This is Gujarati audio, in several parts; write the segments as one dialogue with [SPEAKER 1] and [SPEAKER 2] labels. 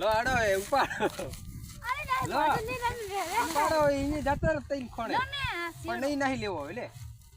[SPEAKER 1] લો આડો એ ઉપાડો. લો. ઉપાડો અહીંયા જતો રહે તઈ ખોણે પણ નહીં નહીં લેવો એટલે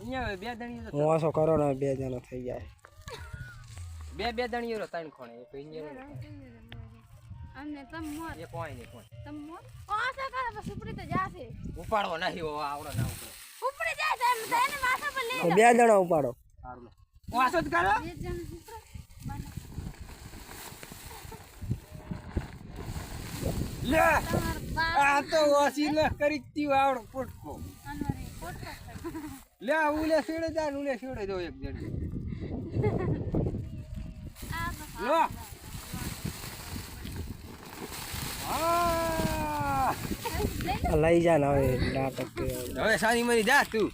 [SPEAKER 1] અહીંયા બે દણીઓ તો
[SPEAKER 2] હું આસો કરો ને બે જણા થઈ જાય
[SPEAKER 1] બે બે દણીઓ ત્રણ ખોણે. એક અહીંયા
[SPEAKER 3] અમને તમ મોર.
[SPEAKER 1] એક હોય ને કોણ
[SPEAKER 3] તમ મોર? આ સા કરે ઉપડી તો જાશે.
[SPEAKER 1] ઉપાડવો નહીં હો આવડો ના ઉપડે.
[SPEAKER 3] ઉપડી જાય તો એમ માથા પર લઈ
[SPEAKER 2] બે જણા ઉપાડો.
[SPEAKER 1] સારું કરો.
[SPEAKER 3] બે જણ ઉપડે.
[SPEAKER 1] લે. આ તો ઓસી ન? કરી તી આવડો પોટકો. લે ઉલે છેડે જા ને ઉલે છેડે જો એક જણ. લો.
[SPEAKER 2] આ લઈ જા ને હવે નાટક
[SPEAKER 1] હવે સાની મરી જા તું.